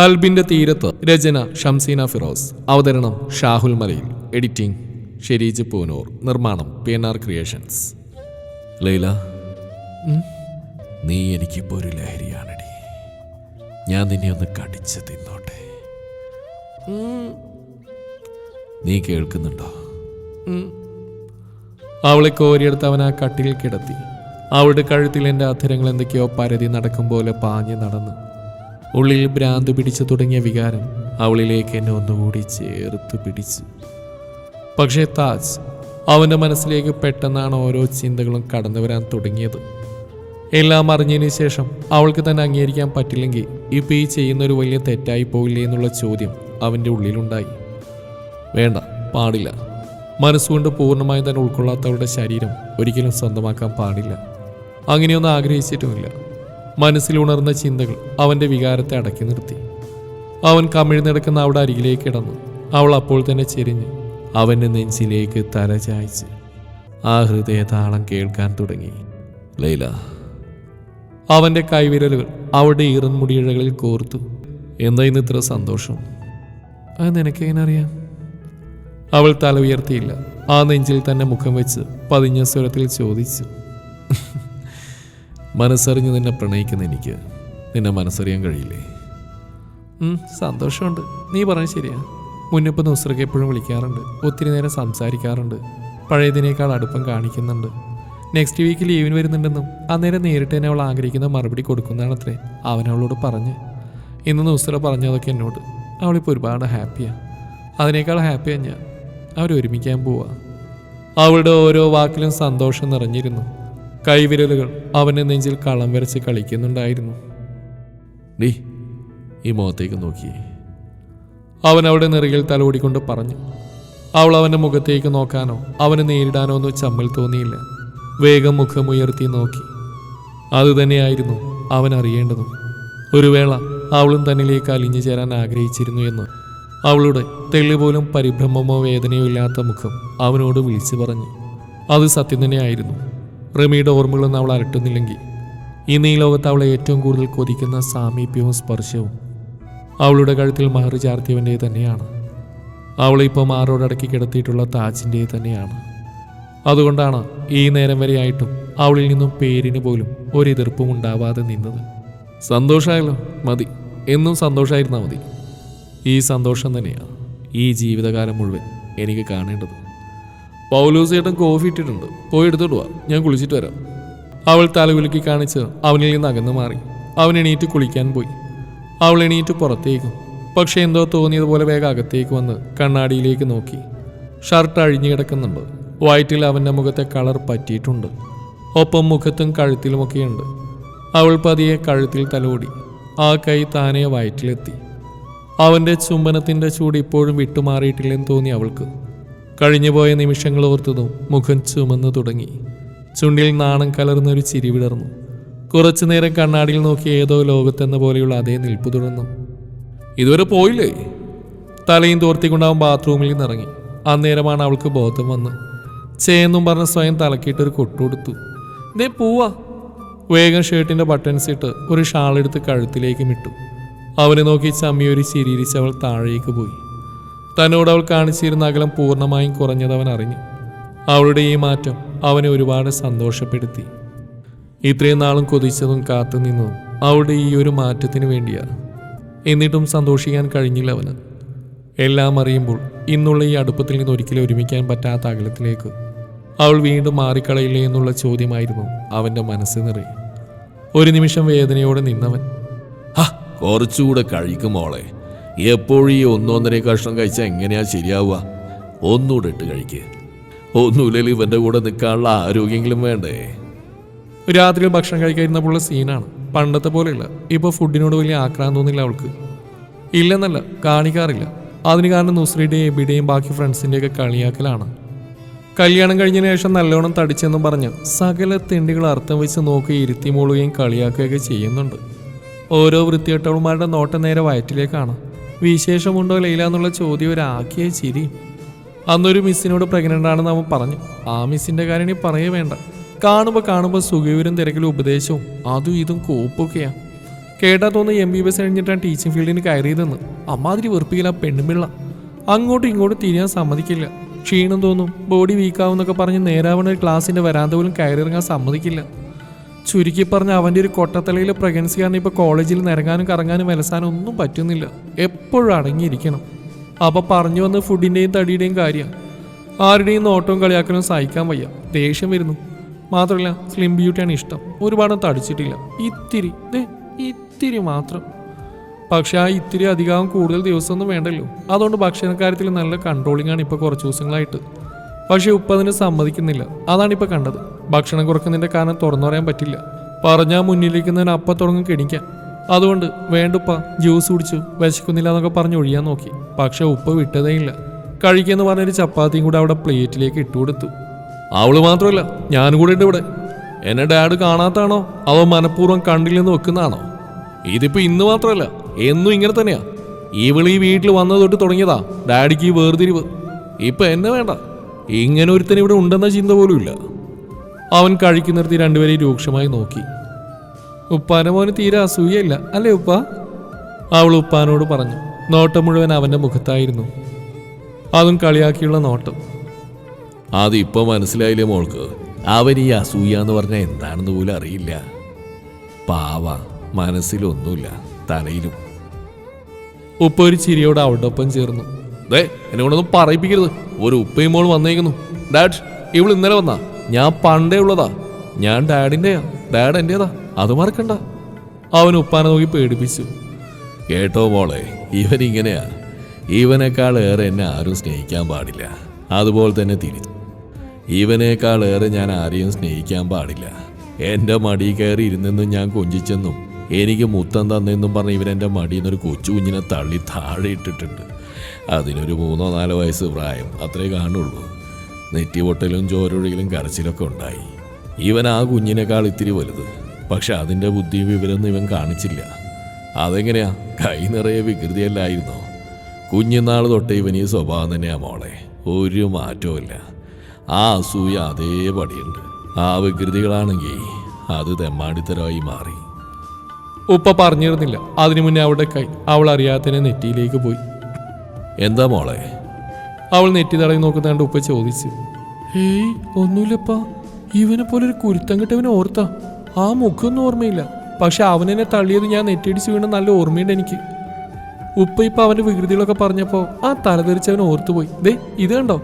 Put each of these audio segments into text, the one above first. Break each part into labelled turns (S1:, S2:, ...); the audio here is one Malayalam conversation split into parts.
S1: ഹൽബിന്റെ തീരത്ത് രചന ഷംസീന ഫിറോസ്. അവതരണം ഷാഹുൽ മലയിൽ. എഡിറ്റിംഗ് ഷെരീജ് പൂനൂർ. നിർമ്മാണം P N R creations. Laila നീ എനിക്കിപ്പോ ഒരു ലഹരിയാണടി. ഞാൻ നിന്നെ ഒന്ന് കടിച്ച് തിന്നോട്ടെ. നീ കേൾക്കുന്നുണ്ടോ? അവളെ കോരിയെടുത്ത് അവൻ ആ കട്ടിൽ കിടത്തി. അവളുടെ കഴുത്തിൽ എന്റെ അധരങ്ങൾ എന്തൊക്കെയോ പരതി നടക്കും പോലെ പാഞ്ഞു നടന്നു ഉള്ളിൽ ഭ്രാന്ത് പിടിച്ചു തുടങ്ങിയ വികാരം അവളിലേക്ക് എന്നെ ഒന്നുകൂടി ചേർത്ത് പിടിച്ചു. പക്ഷേ താജ് അവന്റെ മനസ്സിലേക്ക് പെട്ടെന്നാണ് ഓരോ ചിന്തകളും കടന്നു വരാൻ തുടങ്ങിയത്. എല്ലാം അറിഞ്ഞതിന് ശേഷം അവൾക്ക് തന്നെ അംഗീകരിക്കാൻ പറ്റില്ലെങ്കിൽ ഇപ്പം ഈ ചെയ്യുന്ന ഒരു വലിയ തെറ്റായി പോയില്ലേ എന്നുള്ള ചോദ്യം അവന്റെ ഉള്ളിലുണ്ടായി. വേണ്ട പാടില്ല. മനസ്സുകൊണ്ട് പൂർണമായും തന്നെ ഉൾക്കൊള്ളാത്തവളുടെ ശരീരം ഒരിക്കലും സ്വന്തമാക്കാൻ പാടില്ല. അങ്ങനെയൊന്നും ആഗ്രഹിച്ചിട്ടുമില്ല. മനസ്സിൽ ഉണർന്ന ചിന്തകൾ അവന്റെ വികാരത്തെ അടക്കി നിർത്തി. അവൻ കമിഴ്ന്നെടുക്കുന്ന അവിടെ അരികിലേക്ക് കിടന്നു. അവൾ അപ്പോൾ തന്നെ ചെരിഞ്ഞ് അവന്റെ നെഞ്ചിലേക്ക് തല ചായ്ച്ച് ആ ഹൃദയതാളം കേൾക്കാൻ തുടങ്ങി. ലൈല. അവന്റെ കൈവിരലുകൾ അവളുടെ ഈറൻമുടിയിഴകളിൽ കോർത്തു. എന്താ ഇന്ന് ഇത്ര സന്തോഷം? അത് നിനക്കെങ്ങനറിയാം അവൾ തല ഉയർത്തിയില്ല. ആ നെഞ്ചിൽ തന്നെ മുഖം വെച്ച് പതിഞ്ഞ സ്വരത്തിൽ ചോദിച്ചു. മനസ്സറിഞ്ഞ് നിന്നെ പ്രണയിക്കുന്ന എനിക്ക് നിന്നെ മനസ്സറിയാൻ കഴിയില്ലേ? സന്തോഷമുണ്ട്. നീ പറഞ്ഞ ശരിയാ. മുന്നപ്പം നുസ്രക്ക് എപ്പോഴും വിളിക്കാറുണ്ട്. ഒത്തിരി നേരം സംസാരിക്കാറുണ്ട്. പഴയതിനേക്കാൾ അടുപ്പം കാണിക്കുന്നുണ്ട്. നെക്സ്റ്റ് വീക്ക് ലീവിന് വരുന്നുണ്ടെന്നും അന്നേരം നേരിട്ട് തന്നെ അവൾ ആഗ്രഹിക്കുന്ന മറുപടി കൊടുക്കുന്നതാണത്രേ അവൻ അവളോട് പറഞ്ഞ്. ഇന്ന് നുസ്ര പറഞ്ഞതൊക്കെ എന്നോട്. അവളിപ്പോൾ ഒരുപാട് ഹാപ്പിയാണ് അതിനേക്കാൾ ഹാപ്പിയാണ് ഞാൻ. അവരൊരുമിക്കാൻ പോവാ. അവളുടെ ഓരോ വാക്കിലും സന്തോഷം നിറഞ്ഞിരുന്നു. കൈവിരലുകൾ അവന്റെ നെഞ്ചിൽ കളം വരച്ച് കളിക്കുന്നുണ്ടായിരുന്നു. നീ ഈ മുഖത്തേക്ക് നോക്കിയേ. അവൻ അവിടെ നിറകിൽ തലോടിക്കൊണ്ട് പറഞ്ഞു അവൾ അവന്റെ മുഖത്തേക്ക് നോക്കാനോ അവനെ നേരിടാനോ ഒന്നും ചമ്മൽ തോന്നിയില്ല. വേഗം മുഖമുയർത്തി നോക്കി. അതുതന്നെയായിരുന്നു അവൻ അറിയേണ്ടതും. ഒരു വേള അവളും തന്നിലേക്ക് അലിഞ്ഞു ചേരാൻ ആഗ്രഹിച്ചിരുന്നു എന്ന്. അവളുടെ തെളിപോലും പരിഭ്രമമോ വേദനയോ ഇല്ലാത്ത മുഖം അവനോട് വിളിച്ചു പറഞ്ഞു. അത് സത്യം തന്നെയായിരുന്നു. റമിയുടെ ഓർമ്മകളൊന്നും അവൾ അരട്ടുന്നില്ലെങ്കിൽ ഇന്ന് ഈ ലോകത്ത് അവളെ ഏറ്റവും കൂടുതൽ കൊതിക്കുന്ന സാമീപ്യവും സ്പർശവും അവളുടെ കഴുത്തിൽ മാറി ചാർത്തിയവന്റെ തന്നെയാണ്. അവളിപ്പോൾ മാറോടക്കി കിടത്തിയിട്ടുള്ള താജിന്റെ തന്നെയാണ്. അതുകൊണ്ടാണ് ഈ നേരം വരെയായിട്ടും അവളിൽ നിന്നും പേരിന് പോലും ഒരെതിർപ്പും ഉണ്ടാവാതെ നിന്നത്. സന്തോഷമായല്ലോ മതി. എന്നും സന്തോഷമായിരുന്നാൽ മതി. ഈ സന്തോഷം തന്നെയാണ് ഈ ജീവിതകാലം മുഴുവൻ എനിക്ക് കാണേണ്ടത്. പൗലൂസ് ചേട്ടൻ കോഫി ഇട്ടിട്ടുണ്ട്. പോയി എടുത്തോട്ട് വാ. ഞാൻ കുളിച്ചിട്ട് വരാം. അവൾ തലകുലുക്കി കാണിച്ച് അവനിൽ നിന്ന് അകന്നു മാറി. അവൻ എണീറ്റ് കുളിക്കാൻ പോയി. അവൾ എണീറ്റ് പുറത്തേക്കും. പക്ഷെ എന്തോ തോന്നിയതുപോലെ വേഗം അകത്തേക്ക് വന്ന് കണ്ണാടിയിലേക്ക് നോക്കി. ഷർട്ട് അഴിഞ്ഞു കിടക്കുന്നുണ്ട്. വയറ്റിൽ അവന്റെ മുഖത്തെ കളർ പറ്റിയിട്ടുണ്ട്. ഒപ്പം മുഖത്തും കഴുത്തിലുമൊക്കെയുണ്ട്. അവൾ പതിയെ കഴുത്തിൽ തലോടി. ആ കൈ താനെ വയറ്റിലെത്തി. അവന്റെ ചുംബനത്തിന്റെ ചൂട് ഇപ്പോഴും വിട്ടുമാറിയിട്ടില്ലെന്ന് തോന്നി അവൾക്ക്. കഴിഞ്ഞുപോയ നിമിഷങ്ങൾ ഓർത്തതും മുഖം ചുമന്നു തുടങ്ങി. ചുണ്ടിൽ നാണം കലർന്നൊരു ചിരി വിടർന്നു. കുറച്ചു നേരം കണ്ണാടിയിൽ നോക്കി ഏതോ ലോകത്തെന്ന പോലെയുള്ള അതേ നിൽപ്പ് തുടർന്നു. ഇതുവരെ പോയില്ലേ? തലയും തോർത്തിക്കൊണ്ടാവും ബാത്റൂമിൽ നിന്നിറങ്ങി. അന്നേരമാണ് അവൾക്ക് ബോധം വന്ന് ചേന്നും പറഞ്ഞ് സ്വയം തലക്കിയിട്ടൊരു കൊട്ടുകൊടുത്തു ദേ പോവാ. വേഗം ഷർട്ടിന്റെ ബട്ടൺസ് ഇട്ട് ഒരു ഷാളെടുത്ത് കഴുത്തിലേക്കും ഇട്ടു. അവനെ നോക്കി ചമ്മിയൊരു ചിരിയിരിച്ച് അവൾ താഴേക്ക് പോയി. തന്നോട് അവൾ കാണിച്ചിരുന്ന അകലം പൂർണമായും കുറഞ്ഞത് അവൻ അറിഞ്ഞു. അവളുടെ ഈ മാറ്റം അവനെ ഒരുപാട് സന്തോഷപ്പെടുത്തി. ഇത്രയും നാളും കൊതിച്ചതും കാത്തു നിന്നതും അവളുടെ ഈ ഒരു മാറ്റത്തിന് വേണ്ടിയാണ്. എന്നിട്ടും സന്തോഷിക്കാൻ കഴിഞ്ഞില്ല അവന്. എല്ലാം അറിയുമ്പോൾ ഇന്നുള്ള ഈ അടുപ്പത്തിൽ നിന്ന് ഒരിക്കലും ഒരുമിക്കാൻ പറ്റാത്ത അകലത്തിലേക്ക് അവൾ വീണ്ടും മാറിക്കളയില്ലേ എന്നുള്ള ചോദ്യമായിരുന്നു അവന്റെ മനസ്സ് നിറയെ. ഒരു നിമിഷം വേദനയോടെ നിന്നവൻ
S2: കുറച്ചുകൂടെ കഴിക്കും മോളെ. എപ്പോഴും ഈ ഒന്നൊന്നര കഷ്ണം കഴിച്ചാൽ എങ്ങനെയാ ശരിയാവുക? ഒന്നുകൂടെ ഇട്ട് കഴിക്ക്. ഒന്നുമില്ലെങ്കിൽ ഇവന്റെ കൂടെ നിൽക്കാനുള്ള ആരോഗ്യമെങ്കിലും വേണ്ടേ?
S1: രാത്രിയിൽ ഭക്ഷണം കഴിക്കാതിരുന്നപ്പോഴുള്ള സീനാണ്. പണ്ടത്തെ പോലെയല്ല. ഇപ്പോൾ ഫുഡിനോട് വലിയ ആക്രാന്തം തോന്നില്ല അവൾക്ക്. ഇല്ലെന്നല്ല കാണിക്കാറില്ല. അതിന് കാരണം നുസ്രയുടെയും എബിയുടെയും ബാക്കി ഫ്രണ്ട്സിന്റെയൊക്കെ കളിയാക്കലാണ്. കല്യാണം കഴിഞ്ഞതിന് ശേഷം നല്ലോണം തടിച്ചെന്നും പറഞ്ഞ് സകല തിണ്ടികൾ അർത്ഥം വെച്ച് നോക്കി ഇരുത്തി മൂളുകയും കളിയാക്കുകയൊക്കെ ചെയ്യുന്നുണ്ട്. ഓരോ വൃത്തികെട്ടവന്മാരുടെ നോട്ടം നേരെ വയറ്റിലേക്കാണ്. വിശേഷമുണ്ടോ ലൈല എന്നുള്ള ചോദ്യം ഒരു ആക്കിയ ചിരി. അന്നൊരു മിസ്സിനോട് പ്രഗ്നന്റ് ആണെന്ന് അവൻ പറഞ്ഞു. ആ മിസ്സിന്റെ കാര്യം ഇനി പറയേ വേണ്ട. കാണുമ്പോൾ കാണുമ്പോൾ സുഖവിവരം തിരക്കിലും ഉപദേശവും അതും ഇതും കോപ്പൊക്കെയാ. കേട്ടാ തോന്നുന്നു എം ബി ബി എസ് കഴിഞ്ഞിട്ടാണ് ടീച്ചിങ് ഫീൽഡിന് കയറിയതെന്ന് അമ്മാതിരി വെറുപ്പിക്കില്ല പെണ്ണുമിള്ള അങ്ങോട്ടും ഇങ്ങോട്ടും തിരിയാൻ സമ്മതിക്കില്ല. ക്ഷീണം തോന്നും ബോഡി വീക്കാവുന്നൊക്കെ പറഞ്ഞ് നേരാവണ ഒരു ക്ലാസ്സിന്റെ വരാന്ത പോലും കയറിയിറങ്ങാൻ സമ്മതിക്കില്ല. ചുരുക്കി പറഞ്ഞ അവന്റെ ഒരു കൊട്ടത്തലയിൽ പ്രഗ്നൻസി കാരണം ഇപ്പോൾ കോളേജിൽ നിരങ്ങാനും കറങ്ങാനും വിലസാനും ഒന്നും പറ്റുന്നില്ല. എപ്പോഴും അടങ്ങിയിരിക്കണം. അപ്പോൾ പറഞ്ഞു വന്ന് ഫുഡിന്റെയും തടിയുടെയും കാര്യം. ആരുടെയും നോട്ടവും കളിയാക്കാനും സഹിക്കാൻ വയ്യ. ദേഷ്യം വരുന്നു. മാത്രമല്ല സ്ലിം ബ്യൂട്ടിയാണ് ഇഷ്ടം. ഒരുപാട് തടിച്ചിട്ടില്ല. ഇത്തിരി ഇത്തിരി മാത്രം. പക്ഷെ ആ ഇത്തിരി അധികം കൂടുതൽ ദിവസമൊന്നും വേണ്ടല്ലോ. അതുകൊണ്ട് ഭക്ഷണ കാര്യത്തിൽ നല്ല കൺട്രോളിംഗ് ആണ് ഇപ്പോൾ കുറച്ച് ദിവസങ്ങളായിട്ട്. പക്ഷെ ഉപ്പ അതിന് സമ്മതിക്കുന്നില്ല. അതാണ് ഇപ്പൊ കണ്ടത്. ഭക്ഷണം കുറക്കുന്നതിന്റെ കാരണം തുറന്നു പറയാൻ പറ്റില്ല. പറഞ്ഞാൽ മുന്നിലിരിക്കുന്നതിന് അപ്പം തുടങ്ങും കെണിക്കാം അതുകൊണ്ട് വേണ്ടുപ്പ ജ്യൂസ് കുടിച്ചു വിശക്കുന്നില്ല എന്നൊക്കെ പറഞ്ഞ് ഒഴിയാൻ നോക്കി. പക്ഷെ ഉപ്പ് വിട്ടതേ ഇല്ല. കഴിക്കുമെന്ന് പറഞ്ഞൊരു ചപ്പാത്തിയും കൂടെ അവിടെ പ്ലേറ്റിലേക്ക് ഇട്ടുകൊടുത്തു അവൾ മാത്രമല്ല ഞാനും കൂടെ ഉണ്ട് ഇവിടെ. എന്നെ ഡാഡ് കാണാത്താണോ? അതോ മനഃപൂർവം കണ്ടില്ലെന്ന് വെക്കുന്നതാണോ? ഇതിപ്പോ ഇന്ന് മാത്രമല്ല എന്നും ഇങ്ങനെ തന്നെയാ. ഇവൾ ഈ വീട്ടിൽ വന്നത് തൊട്ട് തുടങ്ങിയതാ ഡാഡിക്ക് ഈ വേർതിരിവ്. ഇപ്പൊ എന്നെ വേണ്ട. ഇങ്ങനെ ഒരുത്തൻ ഇവിടെ ഉണ്ടെന്ന ചിന്ത പോലും ഇല്ല. അവൻ നിർത്തി രണ്ടുപേരെയും രൂക്ഷമായി നോക്കി. ഉപ്പാനെ മോന് തീരെ അസൂയയില്ല അല്ലേ ഉപ്പ? അവൾ ഉപ്പാനോട് പറഞ്ഞു നോട്ടം മുഴുവൻ അവന്റെ മുഖത്തായിരുന്നു. അതും കളിയാക്കിയുള്ള നോട്ടം.
S2: അതിപ്പോ മനസ്സിലായില്ലേ മോൾക്ക്? അവൻ ഈ അസൂയ എന്ന് പറഞ്ഞാൽ എന്താണെന്ന് പോലും അറിയില്ല. പാവ മനസ്സിലൊന്നുമില്ല തലയിലും.
S1: ഉപ്പ ഒരു ചിരിയോട് അവളുടെ ഒപ്പം ചേർന്നു.
S2: ദേ എന്നെ കൊണ്ടൊന്നും പറയിപ്പിക്കരുത്. ഒരു ഉപ്പയും മോൾ വന്നേക്കുന്നു. ഡാഡ് ഇവൾ ഇന്നലെ വന്നാ. ഞാൻ പണ്ടേ ഉള്ളതാ. ഞാൻ ഡാഡിന്റെയാ. ഡാഡ് എന്റെതാ. അത് മറക്കണ്ട.
S1: അവൻ ഉപ്പാനെ നോക്കി പേടിപ്പിച്ചു.
S2: കേട്ടോ മോളെ ഇവൻ ഇങ്ങനെയാ. ഇവനേക്കാൾ ഏറെ എന്നെ ആരും സ്നേഹിക്കാൻ പാടില്ല. അതുപോലെ തന്നെ തിരിച്ചു ഇവനേക്കാൾ ഏറെ ഞാൻ ആരെയും സ്നേഹിക്കാൻ പാടില്ല. എന്റെ മടി കയറി ഇരുന്നെന്നും ഞാൻ കൊഞ്ചിച്ചെന്നും എനിക്ക് മുത്തം തന്നെന്നും പറഞ്ഞ് ഇവൻ എന്റെ മടിയിൽ നിന്നൊരു കൊച്ചു കുഞ്ഞിനെ തള്ളി താഴെ ഇട്ടിട്ടുണ്ട്. അതിനൊരു മൂന്നോ നാലോ വയസ്സ് പ്രായം അത്രേ കാണുള്ളൂ. നെറ്റി പൊട്ടലും ചോരൊഴിയിലും കരച്ചിലൊക്കെ ഉണ്ടായി. ഇവൻ ആ കുഞ്ഞിനേക്കാൾ ഇത്തിരി വലുത്. പക്ഷെ അതിന്റെ ബുദ്ധിയും വിവരമൊന്നും ഇവൻ കാണിച്ചില്ല. അതെങ്ങനെയാ? കൈ നിറയെ വികൃതിയല്ലായിരുന്നോ? കുഞ്ഞുനാൾ തൊട്ടേ ഇവൻ ഈ സ്വഭാവം തന്നെയാ മോളെ. ഒരു മാറ്റവുമില്ല. ആ അസൂയ അതേപടിയുണ്ട് ആ വികൃതികളാണെങ്കിൽ അത് തെമ്മാടിത്തരമായി മാറി.
S1: ഉപ്പ പറഞ്ഞിരുന്നില്ല. അതിനു മുന്നേ അവളുടെ കൈ അവൾ അറിയാത്തതിനെ നെറ്റിയിലേക്ക് പോയി.
S2: എന്താ മോളെ?
S1: അവൾ നെറ്റി തടയി നോക്കുന്നതാണ്ട് ഉപ്പ ചോദിച്ചു. ഏയ് ഒന്നുമില്ലപ്പാ. ഇവനെ പോലെ ഒരു കുരുത്തം കിട്ടവനെ ഓർത്താ. ആ മുഖമൊന്നും ഓർമ്മയില്ല. പക്ഷെ അവനെന്നെ തള്ളിയത് ഞാൻ നെറ്റിടിച്ച് വീണ നല്ല ഓർമ്മയുണ്ട് എനിക്ക്. ഉപ്പ ഇപ്പൊ അവന്റെ വികൃതികളൊക്കെ പറഞ്ഞപ്പോ ആ തലതെറിച്ചവൻ ഓർത്തുപോയി. ദേ ഇത് കണ്ടോ?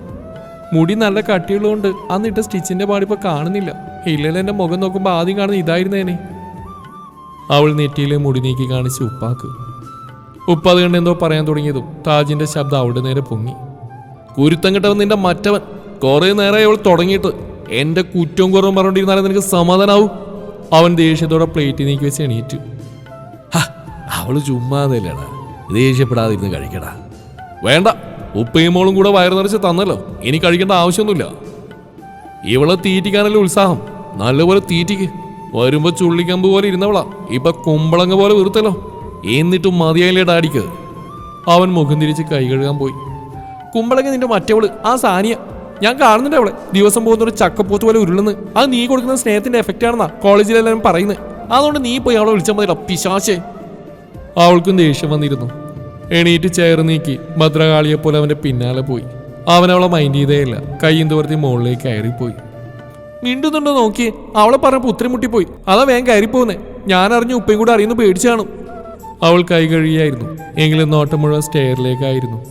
S1: മുടി നല്ല കട്ടിയുള്ളതുകൊണ്ട് ഇട്ട സ്റ്റിച്ചിന്റെ പാടിപ്പോ കാണുന്നില്ല. ഇല്ലല്ലോ എന്റെ മുഖം നോക്കുമ്പോ ആദ്യം കാണുന്ന ഇതായിരുന്നേനെ. അവൾ നെറ്റിയിലെ മുടി നീക്കി കാണിച്ച് ഉപ്പാക്ക്. ഉപ്പ അത് കണ്ട് എന്തോ പറയാൻ തുടങ്ങിയതും താജിന്റെ ശബ്ദം അവിടെ നേരെ പൊങ്ങി. കുരുത്തം കിട്ടവൻ നിന്റെ മറ്റവൻ. കുറെ നേരമായി അവൾ തുടങ്ങിയിട്ട്. എന്റെ കുറ്റവും കുറവും പറഞ്ഞോണ്ടിരുന്നാലേ നിനക്ക് സമാധാനാവും. അവൻ ദേഷ്യത്തോടെ പ്ലേറ്റ് നീക്കി വെച്ച് എണീറ്റു.
S2: അവൾ ചുമ്മാതല്ലേടാ ദേഷ്യപ്പെടാതിരുന്ന് കഴിക്കടാ.
S1: വേണ്ട ഉപ്പയും മോളും കൂടെ വയറു നിറച്ച് തന്നല്ലോ. ഇനി കഴിക്കേണ്ട ആവശ്യമൊന്നുമില്ല. ഇവളെ തീറ്റിക്കാനല്ലേ ഉത്സാഹം. നല്ലപോലെ തീറ്റിക്ക്. വരുമ്പോ ചുള്ളിക്കമ്പ് പോലെ ഇരുന്നവളാ. ഇപ്പൊ കുമ്പളങ്ങ പോലെ വീർത്തല്ലോ എന്നിട്ടും മതിയായില്ലേ ഡാഡിക്ക്? അവൻ മുഖം തിരിച്ച് കൈ കഴുകാൻ പോയി. കുമ്പളങ്ങ നിന്റെ മറ്റവൾ ആ സാനിയ. ഞാൻ കാണുന്നുണ്ട് അവളെ. ദിവസം പോകുന്ന ഒരു ചക്കപ്പോത്ത് പോലെ ഉരുളുന്ന്. അത് നീ കൊടുക്കുന്ന സ്നേഹത്തിന്റെ എഫക്റ്റ് ആണെന്നാ കോളേജിലെല്ലാവരും പറയുന്നത്. അതുകൊണ്ട് നീ പോയി അവളെ വിളിച്ചാൽ മതിയല്ലോ പിശാശേ. അവൾക്കും ദേഷ്യം വന്നിരുന്നു. എണീറ്റ് ചെയർ നീക്കി ഭദ്രകാളിയെ പോലെ അവന്റെ പിന്നാലെ പോയി. അവൻ അവളെ മൈൻഡ് ചെയ്തേയില്ല. കൈയും തോർത്തി മുകളിലേക്ക് കയറിപ്പോയി. മിണ്ടുന്നുണ്ടോ നോക്കി അവളെ പറഞ്ഞപ്പോ ഉത്തരം മുട്ടിപ്പോയി അതാ വേഗം കയറിപ്പോകുന്നേ. ഞാൻ അറിഞ്ഞു ഉപ്പയും കൂടെ അറിയുന്നു പേടിച്ചു കാണും. അവൾ കൈ കഴുകിയായിരുന്നു. എങ്കിലും നോട്ടം മുഴുവൻ സ്റ്റെയറിലേക്കായിരുന്നു.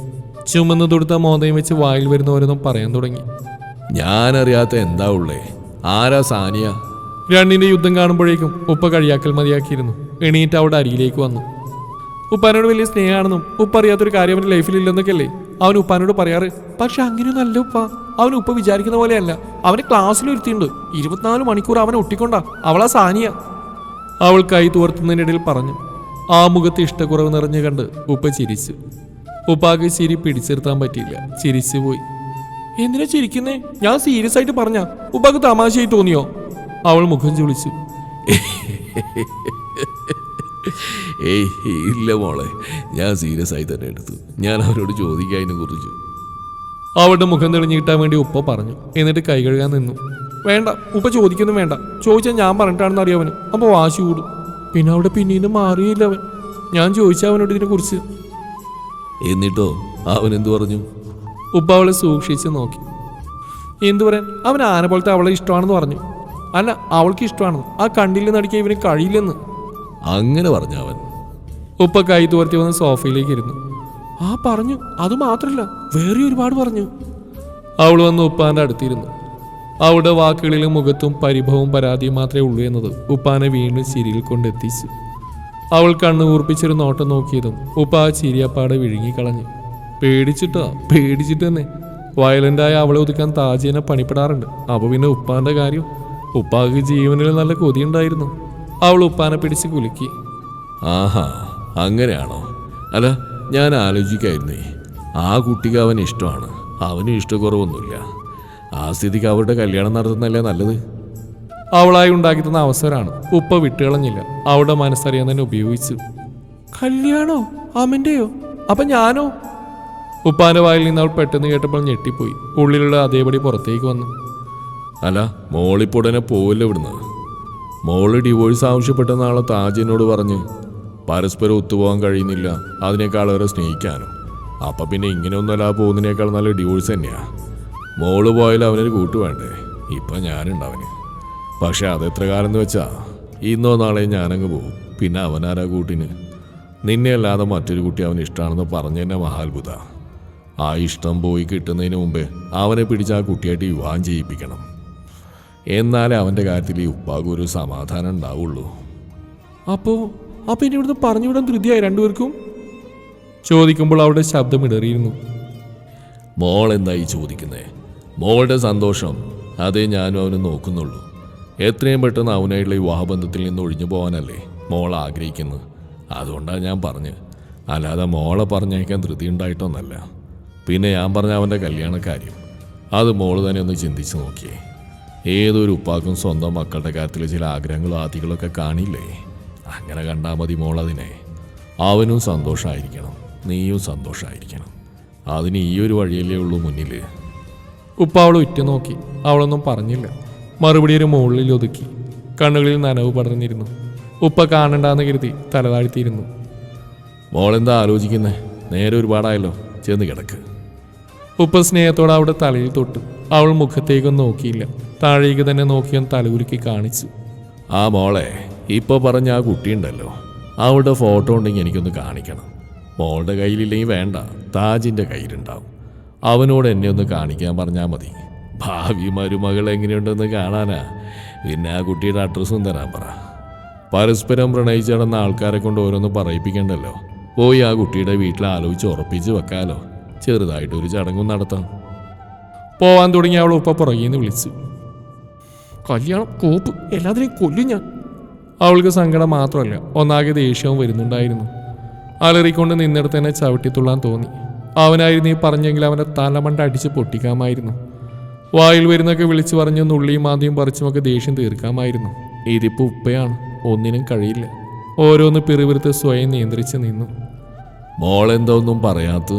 S1: ചുമന്ന് തൊടുത്ത മോതയും വെച്ച് വായിൽ വരുന്നവരൊന്നും പറയാൻ തുടങ്ങി.
S2: ഞാനറിയാത്ത എന്താ ഉള്ളേ? ആരാ സാനിയ?
S1: രണ്ടിന്റെ യുദ്ധം കാണുമ്പോഴേക്കും ഉപ്പ കഴിയാക്കൽ മതിയാക്കിയിരുന്നു. എണീറ്റ് അവിടെ അരിയിലേക്ക് വന്നു. ഉപ്പാനോട് വലിയ സ്നേഹമാണെന്നും ഉപ്പ അറിയാത്തൊരു കാര്യം അവന്റെ ലൈഫിൽ ഇല്ലെന്നൊക്കെ അല്ലേ അവൻ ഉപ്പാനോട് പറയാറ് പക്ഷെ അല്ല ഉപ്പ. അവൻ ഉപ്പ വിചാരിക്കുന്ന പോലെയല്ല. അവന് ക്ലാസ്സിൽ ഇരുപത്തിനാല് മണിക്കൂർ അവനെ ഒട്ടിക്കൊണ്ടാ. അവളാ സാനിയ. അവൾ കൈ തുവർത്തുന്നതിനിടയിൽ പറഞ്ഞു ആ മുഖത്ത് ഇഷ്ടക്കുറവ് നിറഞ്ഞു കണ്ട് ഉപ്പ ചിരിച്ചു. ഉപ്പാക്ക് ചിരി പിടിച്ചിരുത്താൻ പറ്റിയില്ല. ചിരിച്ചു പോയി. എന്തിനാ ചിരിക്കുന്നേ? ഞാൻ സീരിയസ് ആയിട്ട് പറഞ്ഞ? ഉപ്പാക്ക് തമാശയായി തോന്നിയോ? അവൾ മുഖം ചുളിച്ചു.
S2: ഏയ് ഇല്ല മോളെ. ഞാൻ സീരിയസ് ആയി തന്നെ എടുത്തു. ഞാൻ അവരോട് ചോദിക്കാൻ അതിനെ കുറിച്ച്
S1: അവളുടെ മുഖം തെളിഞ്ഞു കിട്ടാൻ വേണ്ടി ഉപ്പ പറഞ്ഞു. എന്നിട്ട് കൈ കഴുകാൻ നിന്നു. വേണ്ട ഉപ്പ ചോദിക്കുന്നു വേണ്ട. ചോദിച്ചാൽ ഞാൻ പറഞ്ഞിട്ടാണെന്ന് അറിയാവന്. അപ്പോൾ വാശി കൂടും. പിന്നെ അവിടെ പിന്നീട് മാറിയില്ല അവൻ. ഞാൻ ചോദിച്ച അവനോട് ഇതിനെക്കുറിച്ച്.
S2: എന്നിട്ടോ? അവൻ എന്തു പറഞ്ഞു?
S1: ഉപ്പ അവളെ സൂക്ഷിച്ച് നോക്കി. എന്തു പറയാൻ? അവൻ ആന പോലത്തെ അവളെ ഇഷ്ടമാണെന്ന് പറഞ്ഞു. അല്ല അവൾക്ക് ഇഷ്ടമാണെന്ന് ആ കണ്ടില്ല അടിക്കാൻ ഇവന് കഴിയില്ലെന്ന്.
S2: അങ്ങനെ പറഞ്ഞു അവൻ.
S1: ഉപ്പ കൈ തോർത്തി വന്ന് സോഫയിലേക്ക് ഇരുന്നു. ആ പറഞ്ഞു. അത് മാത്രല്ല വേറെ ഒരുപാട് പറഞ്ഞു. അവൾ വന്ന് ഉപ്പാന്റെ അടുത്തിരുന്നു അവളുടെ വാക്കുകളിലും മുഖത്തും പരിഭവവും പരാതിയും മാത്രമേ ഉള്ളൂ എന്നത് ഉപ്പാനെ വീണ്ടും ചിരിയിൽ കൊണ്ടെത്തിച്ചു അവൾ കണ്ണു കൂർപ്പിച്ചൊരു നോട്ടം നോക്കിയതും ഉപ്പ ആ ചിരിയപ്പാടെ വിഴുങ്ങിക്കളഞ്ഞു പേടിച്ചിട്ടാ പേടിച്ചിട്ട് തന്നെ വയലന്റായ അവളെ ഒതുക്കാൻ താജീനെ പണിപ്പെടാറുണ്ട്. അപ്പോൾ പിന്നെ ഉപ്പാന്റെ കാര്യം? ഉപ്പാക്ക് ജീവനിൽ നല്ല കൊതിയുണ്ടായിരുന്നു. അവൾ ഉപ്പാനെ പിടിച്ച് കുലുക്കി.
S2: ആഹാ അങ്ങനെയാണോ? അല്ല ഞാൻ ആലോചിക്കായിരുന്നേ. ആ കുട്ടിക്ക് അവൻ ഇഷ്ടമാണ്. അവനും ഇഷ്ടക്കുറവൊന്നുമില്ല. ആ സ്ഥിതിക്ക് അവരുടെ കല്യാണം നടത്തുന്നല്ലേ നല്ലത്?
S1: അവളായി ഉണ്ടാക്കി തന്ന അവസരമാണ് ഉപ്പ വിട്ടുകളഞ്ഞില്ല അവളുടെ മനസ്സറിയാൻ തന്നെ ഉപയോഗിച്ചു. കല്യാണോ? അമ്മന്റെയോ അപ്പൊ ഞാനോ? ഉപ്പാന്റെ വായിൽ നിന്ന് അവൾ പെട്ടെന്ന് കേട്ടപ്പോൾ ഞെട്ടിപ്പോയി. ഉള്ളിലുള്ള അതേപടി പുറത്തേക്ക് വന്നു.
S2: അല്ല മോളിപ്പോൾ ഉടനെ പോവില്ല ഇവിടുന്ന്? മോൾ ഡിവോഴ്സ് ആവശ്യപ്പെട്ട നാളെ താജിനോട് പറഞ്ഞ്? പരസ്പരം ഒത്തുപോകാൻ കഴിയുന്നില്ല. അതിനേക്കാൾ അതിനേക്കാളേറെ സ്നേഹിക്കാനും. അപ്പൊ പിന്നെ ഇങ്ങനെയൊന്നല്ല പോകുന്നതിനേക്കാൾ നല്ല ഡിവോഴ്സ് തന്നെയാ. മോൾ പോയാലും അവനൊരു കൂട്ട് വേണ്ടേ? ഇപ്പം ഞാനുണ്ട് അവന്. പക്ഷെ അതെത്ര കാലം എന്ന് വെച്ചാ ഇന്നോ നാളെയും ഞാനങ്ങ് പോകും പിന്നെ അവനാരാ കൂട്ടിന്? നിന്നെ അല്ലാതെ മറ്റൊരു കുട്ടി അവന് ഇഷ്ടമാണെന്ന് പറഞ്ഞതന്നെ മഹാത്ഭുത. ആ ഇഷ്ടം പോയി കിട്ടുന്നതിന് മുമ്പേ അവനെ പിടിച്ച് ആ കുട്ടിയായിട്ട് വിവാഹം ചെയ്യിപ്പിക്കണം. എന്നാലേ അവന്റെ കാര്യത്തിൽ ഈ ഉപ്പാക്ക് ഒരു സമാധാനം ഉണ്ടാവുള്ളൂ.
S1: അപ്പോ അപ്പൊ ഇനി ഇവിടുന്ന് പറഞ്ഞു വിടാൻ ധൃതിയായി രണ്ടുപേർക്കും? ചോദിക്കുമ്പോൾ അവളുടെ ശബ്ദം ഇടറിയിരുന്നു.
S2: മോൾ എന്തായി ചോദിക്കുന്നേ? മോളുടെ സന്തോഷം അതേ ഞാനും അവനെ നോക്കുന്നുള്ളൂ. എത്രയും പെട്ടെന്ന് അവനായിട്ടുള്ള വിവാഹബന്ധത്തിൽ നിന്ന് ഒഴിഞ്ഞു പോകാനല്ലേ മോൾ ആഗ്രഹിക്കുന്നത്? അതുകൊണ്ടാണ് ഞാൻ പറഞ്ഞ്. അല്ലാതെ മോളെ പറഞ്ഞേക്കാൻ ധൃതി ഉണ്ടായിട്ടൊന്നല്ല. പിന്നെ ഞാൻ പറഞ്ഞ അവന്റെ കല്യാണ കാര്യം അത് മോൾ തന്നെ ഒന്ന് ചിന്തിച്ച് നോക്കിയേ. ഏതൊരു ഉപ്പാക്കും സ്വന്തം മക്കളുടെ കാര്യത്തിൽ ചില ആഗ്രഹങ്ങളും ആദികളൊക്കെ കാണില്ലേ? അങ്ങനെ കണ്ടാൽ മതി മോൾ അതിനെ. അവനും സന്തോഷമായിരിക്കണം നീയും സന്തോഷമായിരിക്കണം അതിന് ഈ ഒരു വഴിയല്ലേ ഉള്ളൂ മുന്നിൽ
S1: ഉപ്പ അവൾ ഉറ്റു നോക്കി. അവളൊന്നും പറഞ്ഞില്ല. മറുപടി ഒരു മുകളിൽ ഒതുക്കി. കണ്ണുകളിൽ നനവ് പടർന്നിരുന്നു. ഉപ്പ കാണണ്ടെന്ന് കരുതി തലതാഴ്ത്തിയിരുന്നു.
S2: മോളെന്താ ആലോചിക്കുന്നേ? നേരെ ഒരുപാടായല്ലോ. ചെന്ന് കിടക്ക്.
S1: ഉപ്പ സ്നേഹത്തോടെ അവിടെ തലയിൽ തൊട്ടു. അവൾ മുഖത്തേക്കും നോക്കിയില്ല. താഴേക്ക് തന്നെ നോക്കിയാൻ തലകുലുക്കി കാണിച്ചു.
S2: ആ മോളെ ഇപ്പോൾ പറഞ്ഞ ആ കുട്ടിയുണ്ടല്ലോ. അവളുടെ ഫോട്ടോ ഉണ്ടെങ്കിൽ എനിക്കൊന്ന് കാണിക്കണം. മോളുടെ കയ്യിലില്ലെങ്കിൽ വേണ്ട. താജിന്റെ കയ്യിലുണ്ടാവും. അവനോട് എന്നെ ഒന്ന് കാണിക്കാൻ പറഞ്ഞാൽ മതി. ഭാവി മരുമകൾ എങ്ങനെയുണ്ടെന്ന് കാണാനാ. പിന്നെ ആ കുട്ടിയുടെ അഡ്രസ്സും തരാൻ പറ. പരസ്പരം പ്രണയിച്ച് നടന്ന ആൾക്കാരെ കൊണ്ട് ഓരോന്ന് പറയിപ്പിക്കണ്ടല്ലോ. പോയി ആ കുട്ടിയുടെ വീട്ടിൽ ആലോചിച്ച് ഉറപ്പിച്ച് വെക്കാലോ. ചെറുതായിട്ടൊരു ചടങ്ങും നടത്താം.
S1: പോവാൻ തുടങ്ങി അവൾ ഉപ്പ പുറകീന്ന് വിളിച്ചു. കല്യാണം കോപ്പ് എല്ലാത്തിനെയും കൊല്ലും ഞാൻ. അവൾക്ക് സങ്കടം മാത്രമല്ല ഒന്നാകെ ദേഷ്യവും വരുന്നുണ്ടായിരുന്നു. അലറിക്കൊണ്ട് നിന്നിടത്ത് തന്നെ ചവിട്ടിത്തുള്ളാൻ തോന്നി. അവനായിരുന്നു ഈ പറഞ്ഞെങ്കിൽ അവന്റെ തലമണ്ട അടിച്ച് പൊട്ടിക്കാമായിരുന്നു. വായിൽ വരുന്നൊക്കെ വിളിച്ചു പറഞ്ഞ് നുള്ളിയും മാന്തിയും പറിച്ചുമൊക്കെ ദേഷ്യം തീർക്കാമായിരുന്നു. ഇതിപ്പോൾ ഉപ്പയാണ്. ഒന്നിനും കഴിയില്ല. ഓരോന്ന് പിറുപിറുത്ത് സ്വയം നിയന്ത്രിച്ച് നിന്നു.
S2: മോളെന്താ ഒന്നും പറയാത്ത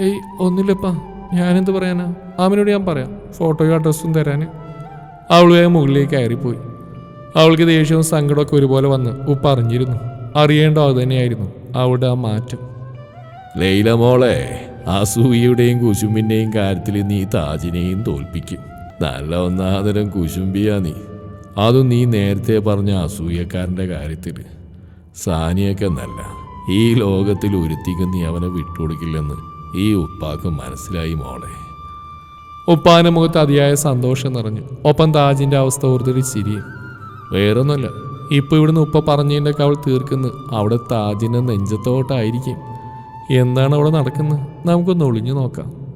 S1: ഏയ് ഒന്നുമില്ലപ്പാ. ഞാനെന്ത് പറയാനാ? അവനോട് ഞാൻ പറയാം. ഫോട്ടോയും അഡ്രസ്സും തരാൻ അവൾ വേഗം മുകളിലേക്ക് കയറിപ്പോയി. അവൾക്ക് ദേഷ്യവും സങ്കടമൊക്കെ ഒരുപോലെ വന്ന് ഉപ്പ അറിഞ്ഞിരുന്നു. അറിയേണ്ടോ അത് തന്നെയായിരുന്നു. അവളുടെ ആ മാറ്റം.
S2: ലൈല മോളെ അസൂയയുടെയും കുശുമ്പിന്റെയും കാര്യത്തിൽ നീ താജിനെയും തോൽപ്പിക്കും. നല്ല ഒന്നാതരം കുശുംബിയാ നീ. അതും നീ നേരത്തെ പറഞ്ഞ അസൂയക്കാരന്റെ കാര്യത്തിൽ സാനിയൊക്കെ നല്ല. ഈ ലോകത്തിൽ ഒരുത്തിക്ക് നീ അവനെ വിട്ടുകൊടുക്കില്ലെന്ന് ഈ ഉപ്പാക്ക് മനസ്സിലായി മോളെ.
S1: ഉപ്പാന്റെ മുഖത്ത് അതിയായ സന്തോഷം നിറഞ്ഞു. ഒപ്പം താജിന്റെ അവസ്ഥ ഓർത്തൊരു ചിരിയും. വേറൊന്നുമല്ല. ഇപ്പൊ ഇവിടുന്ന് ഉപ്പ പറഞ്ഞതിന്റെ അവൾ തീർക്കുന്നത് അവിടെ താജിന്റെ നെഞ്ചത്തോട്ടായിരിക്കും. എന്താണ് അവിടെ നടക്കുന്നത്? നമുക്കൊന്ന് ഒളിഞ്ഞു നോക്കാം.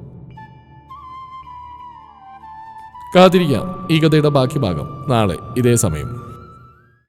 S1: കാത്തിരിക്കാം. ഈ കഥയുടെ ബാക്കി ഭാഗം നാളെ ഇതേ സമയം.